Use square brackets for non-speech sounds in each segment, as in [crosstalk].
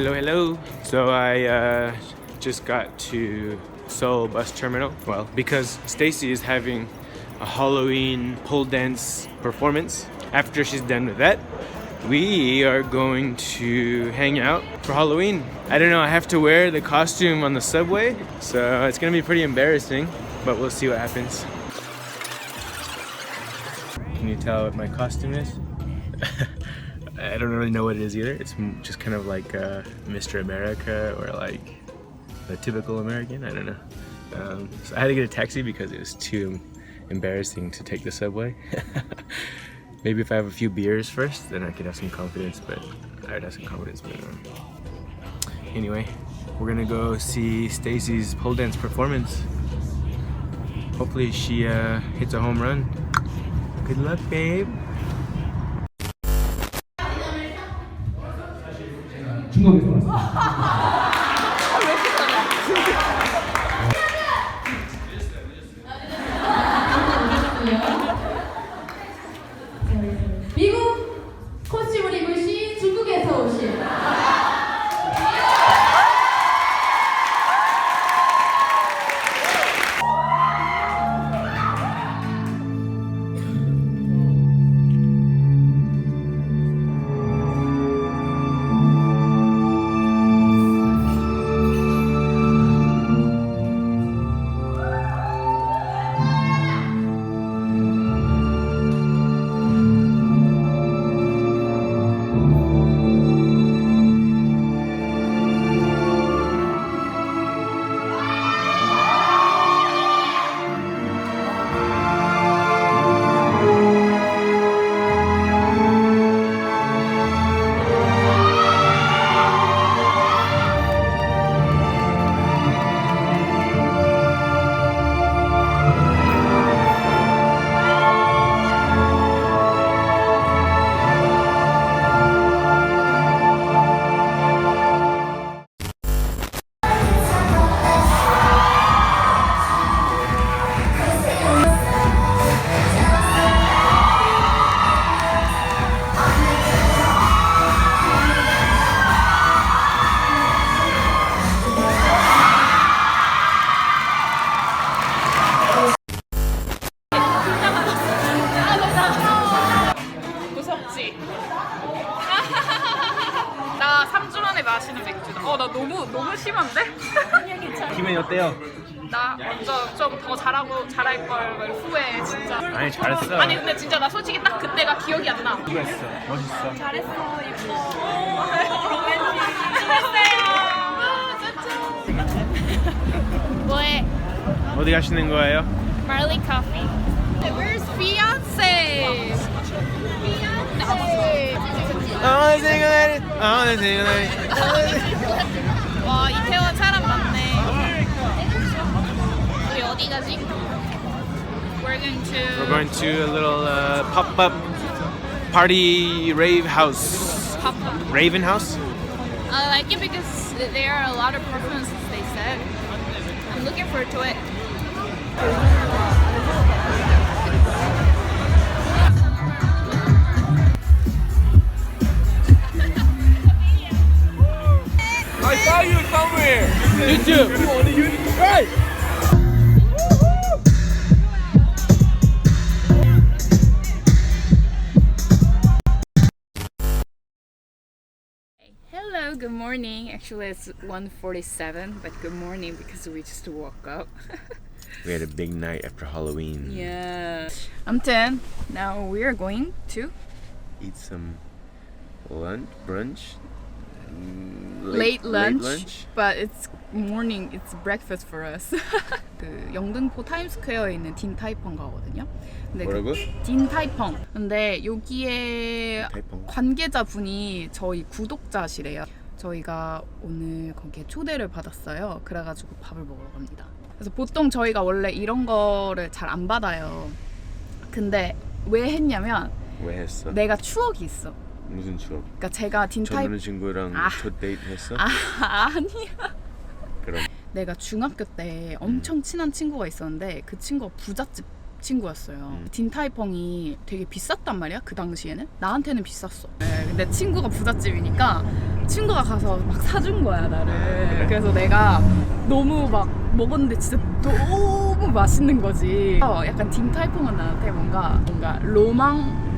Hello, hello. So I uh, just got to Seoul bus terminal. Well, because Stacy is having a Halloween pole dance performance. After she's done with that, we are going to hang out for Halloween. I don't know, I have to wear the costume on the subway, so it's gonna be pretty embarrassing, but we'll see what happens. Can you tell what my costume is? [laughs] I don't really know what it is either. It's just kind of like uh, Mr. America or like a typical American. I don't know. Um, so I had to get a taxi because it was too embarrassing to take the subway. [laughs] Maybe if I have a few beers first, then I could have some confidence. But I would have some confidence. But um, anyway, we're gonna go see Stacy's pole dance performance. Hopefully she uh, hits a home run. Good luck, babe. 충격이 돌았어요. 기억이 안 나. 수고했어. 멋있어. 잘했어, 예뻐. 잘했어요. 뭐해? 어디 가시는 거예요? Marley Coffee. Where's Beyonce? Beyonce. 아, 생각나네. 아, 생각나네. 와 이태원 사람 많네. 우리 어디 가지? We're going to. We're going to a little uh, pop-up party rave house. pop up. Raven House? I like it because there are a lot of performances. They said. I'm looking forward to it. I saw you somewhere. Did you? Hey! good morning. Actually, it's 1:47, but good morning because we just woke up. [laughs] We had a big night after Halloween. yeah. 아무튼 now we are going to Eat some lunch, brunch, mm, late, lunch, lunch. but it's morning. It's breakfast for us. [laughs] 그 영등포 타임스퀘어에 있는 딘타이펑 가거든요. 근데 그 뭐라고? 딘타이펑. 근데 여기에 타이펑. 관계자분이 저희 구독자시래요. 저희가 오늘 거기에 초대를 받았어요. 그래가지고 밥을 먹으러 갑니다. 그래서 보통 저희가 원래 이런 거를 잘 안 받아요. 근데 왜 했냐면 왜 했어? 내가 추억이 있어. 무슨 추억? 그러니까 제가 전 딘타이 남자친구랑 아. 첫 데이트 했어? 아 아니야. 그럼 내가 중학교 때 엄청 친한 친구가 있었는데 그 친구가 부잣집 친구였어요. 음. 딘타이펑이 되게 비쌌단 말이야 그 당시에는 나한테는 비쌌어. 네, 근데 친구가 부잣집이니까 친구가 가서 막 사준 거야 나를. 그래서 내가 너무 막 먹었는데 진짜 너무 맛있는 거지. 어, 약간 딘타이퐁은 나한테 뭔가 뭔가 로망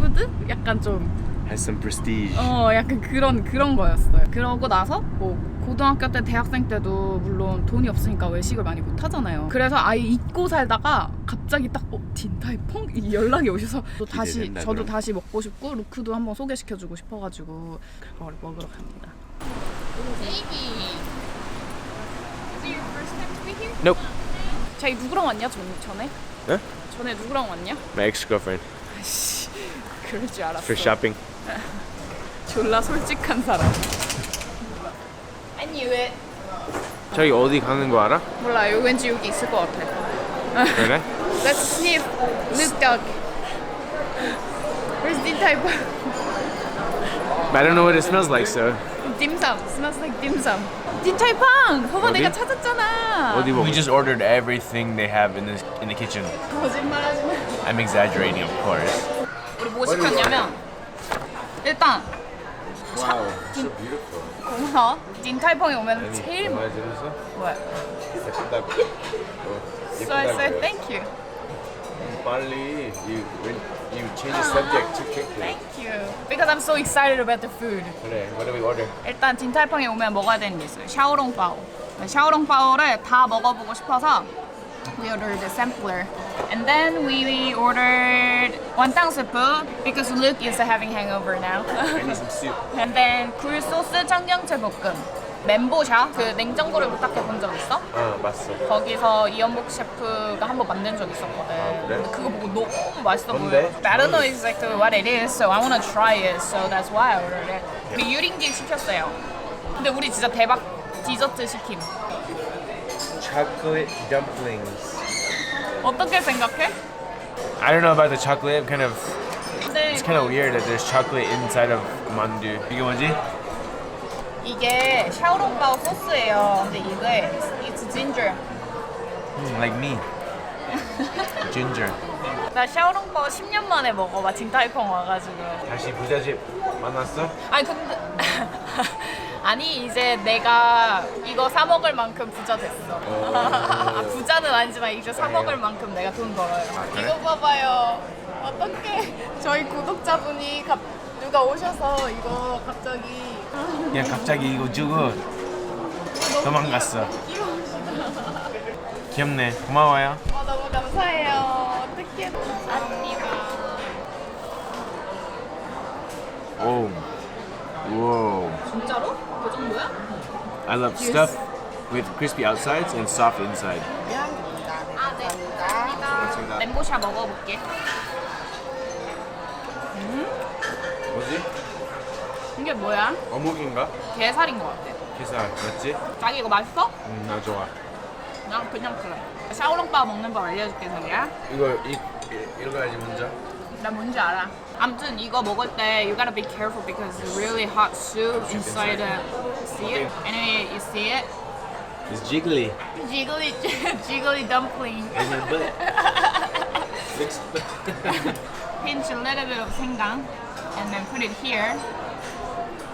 푸드? 약간 좀 Has some prestige. 어 약간 그런 그런 거였어요. 그러고 나서 뭐 고등학교 때 대학생 때도 물론 돈이 없으니까 외식을 많이 못 하잖아요. 그래서 아예 잊고 살다가 갑자기 딱 어, 딘타이퐁 이 연락이 오셔서 또 다시 기대된다, 저도 그럼. 다시 먹고 싶고 루크도 한번 소개시켜주고 싶어가지고 그걸 먹으러 갑니다. Baby, is it your first time to be here? Nope. 자기 누구랑 왔냐 전, 전에? 네? 전에 누구랑 왔냐? My ex-girlfriend 아이씨 [laughs] 그럴 줄 알았어. for shopping. [laughs] 졸라 솔직한 사람. I knew it. 저기 어디 가는 거 알아? 몰라 여기 왠지 여기 있을 것 같아. 그래? [laughs] Let's sniff. Look dog. Where's the type? I don't know what it smells like, so. dim sum. Smells like dim sum. 딘타이팡. 그거 어디? 내가 찾았잖아. 어디 We just ordered everything they have in the in the kitchen. 거짓말하지 마. I'm exaggerating, of course. 우리 뭐 시켰냐면 일단 Wow, so beautiful. 고마워. 딘타이팡에 오면 제일 뭐- 들었어? 뭐야? 예쁘다고. So I said thank you. 빨리 you you change the subject too quickly. Thank you. Because I'm so excited about the food. 그래, what do we order? 일단 딘탈팡에 오면 먹어야 되는 게 있어요. 샤오롱바오. 샤오롱바오를 다 먹어보고 싶어서 we ordered a sampler. And then we ordered 원탕 스프 because Luke is having hangover now. I need some soup. And then 굴 소스 청경채 볶음. 멘보샤 그 냉장고를 부탁해 본 적 있어? 아, 봤어. 거기서 이연복 셰프가 한번 만든 적 있었거든. 그래? 근데 그거 보고 너무 맛있어 뭔데? 보여. I don't know exactly what it is, so I wanna try it. So that's why I ordered it. 우리 유린기 시켰어요. 근데 우리 진짜 대박 디저트 시킴. Chocolate dumplings. 어떻게 생각해? I don't know about the chocolate. I'm kind of 근데 it's kind of weird that there's chocolate inside of mandu. 이게 뭐지? 이게 샤오롱바오 소스예요. 근데 이게 it's ginger. Mm, like me. Ginger. 나 샤오롱바오 10년 만에 먹어봐. 딘타이펑 와가지고. 다시 부자집 만났어? 아니 근데 아니 이제 내가 이거 사 먹을 만큼 부자 됐어. [laughs] 아, 부자는 아니지만 이제 사 먹을 만큼 내가 돈 벌어요. 그래? 이거 봐봐요. 어떻게 [laughs] 저희 구독자분이 갑, 누가 오셔서 이거 갑자기 그냥 갑자기 이거 주고 도망갔어. 귀엽네. 고마워요. 어, 너무 감사해요. 어떻게 감사합니다. 오. Whoa. 진짜로? 그 정도야? I love stuff with crispy outsides and soft inside. 아 네. 감사합니다. 멘보샤 먹어볼게. 뭐지? 이게 뭐야? 어묵인가? 게살인 것 같아. 게살 맞지? 자기 이거 맛있어? 음, 나 좋아. 난 그냥 그래. 샤오롱바 먹는 법 알려줄게, 자기야. 이거 이, 이 이거 가야지 먼저. 나 뭔지 알아. 아무튼 이거 먹을 때 you gotta be careful because it's really hot soup inside the see it? Anyway, you see it? It's jiggly. Jiggly, [laughs] jiggly dumpling. In your butt. Looks- Pinch a little bit of 생강 and then put it here.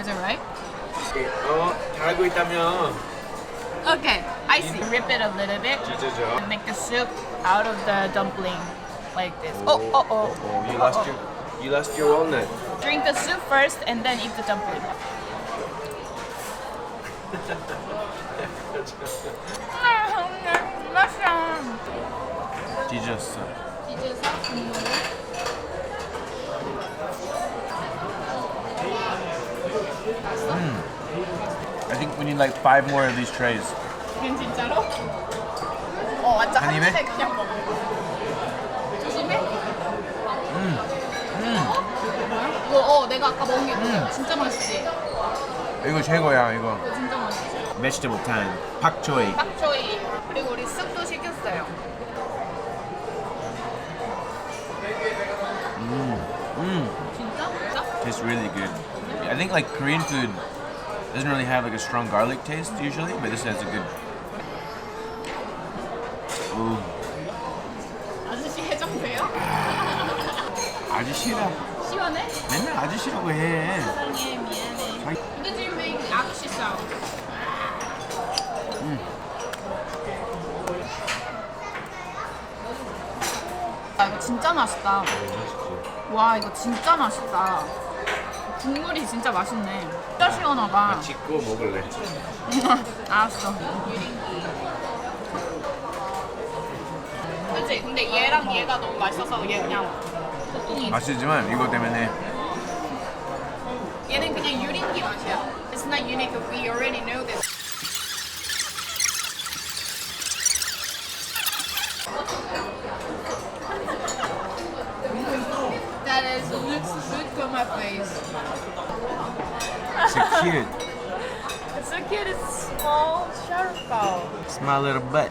Is it right? 어, 잘하고 있다며. Okay, I see. Rip it a little bit 찢어져. and make the soup out of the dumpling like this. Oh, oh, oh. Oh, you lost your you lost your walnut. Drink the soup first and then eat the dumpling. 맛있어. 찢었어. 이제서 국물을 I think we need like five more of these trays. 이건 진짜로? 어 완전 한 한 입에? 입에 그냥 먹어. 이거 어 내가 아까 먹은 게 그거야. 진짜 맛있지. 이거 최고야 이거. 이거 진짜 맛있지. Vegetable time. 박초이. 빡초이 그리고 우리 쑥도 시켰어요. Mm. 진짜? 진짜? Tastes really good. I think like Korean food doesn't really have like a strong garlic taste usually, but this has a good. Ooh. 아저씨 해장돼요? 아저씨라. [laughs] 시원해? 맨날 아저씨라고 해. 사랑해 미안해. 근데 지금 make 악시 사운드. 아 이거 진짜 맛있다. 와 이거 진짜 맛있다. 국물이 진짜 맛있네. 진짜 시원하다. 찍고 먹을래. [laughs] 알았어. 그치? 근데 얘랑 얘가 너무 맛있어서 얘 그냥 보통이. 맛있지만 이거 때문에 얘는 그냥 유린기 맛이야. It's not unique. We already know this. That is looks good on my face. it's cute. It's so cute. It's small 샤르바오. Small little butt.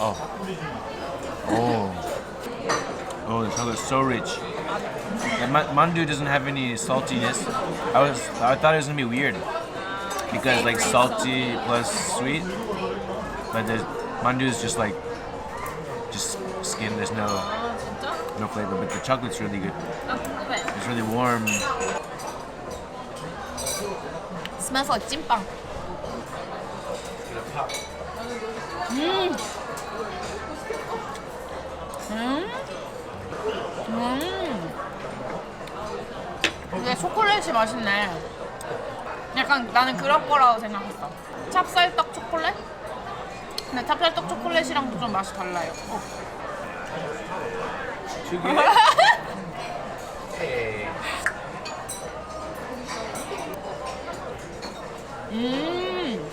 Oh. Oh, oh, the chocolate's so rich. The mandu doesn't have any saltiness. I was, I thought it was gonna be weird because like salty plus sweet, but the mandu is just like just skin. There's no no flavor, but the chocolate's really good. It's really warm. It smells like jimbang. Mmm. 음. 음. 음. 근데 초콜릿이 맛있네. 약간 나는 그런 거라고 생각했어. 찹쌀떡 초콜릿? 근데 찹쌀떡 초콜릿이랑도 좀 맛이 달라요. 어. [laughs] 음.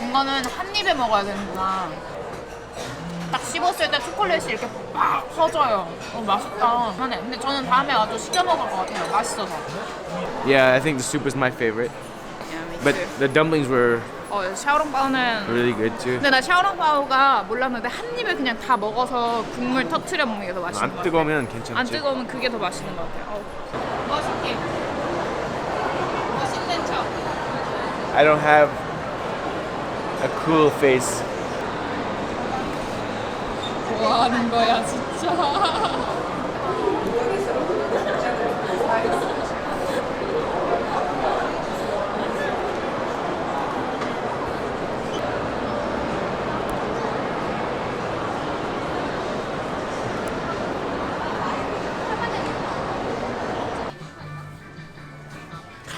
이거는 한 입에 먹어야 되는구나. 딱 씹었을 때 초콜릿이 이렇게 빡 퍼져요. 어, 맛있다. 하네. 근데 저는 다음에 와도 시켜 먹을 것 같아요. 맛있어서. Yeah, I think the soup is my favorite, but the dumplings were 어, 샤오롱바오는 really good too. 근데 나 샤오롱바오가 몰랐는데 한 입에 그냥 다 먹어서 국물 터트려 먹는 게 더 맛있는 것 안 같아. 뜨거우면 괜찮지. 안 뜨거우면 그게 더 맛있는 것 같아요. 어. 멋있게. 멋있는 척. I don't have a cool face. 뭐 하는 거야 진짜.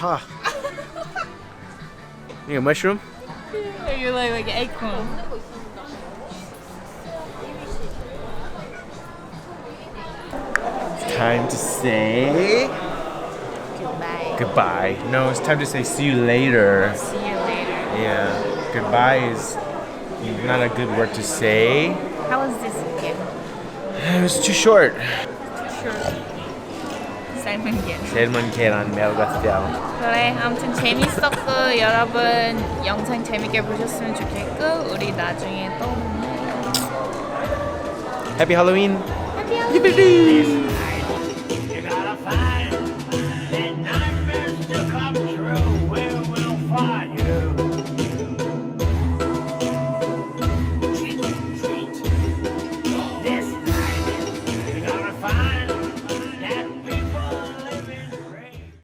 Ha. You a mushroom? You look like an acorn. Time to say Goodbye. goodbye. No, it's time to say see you later. See you later. Yeah, goodbye is not a good word to say. How was this again? It was too short. 삶은 게. Selman 계란 매우 같아요. 그래 아무튼 재밌었고 여러분 영상 재밌게 보셨으면 좋겠고 우리 나중에 또 만나요. Happy Halloween. Happy Halloween.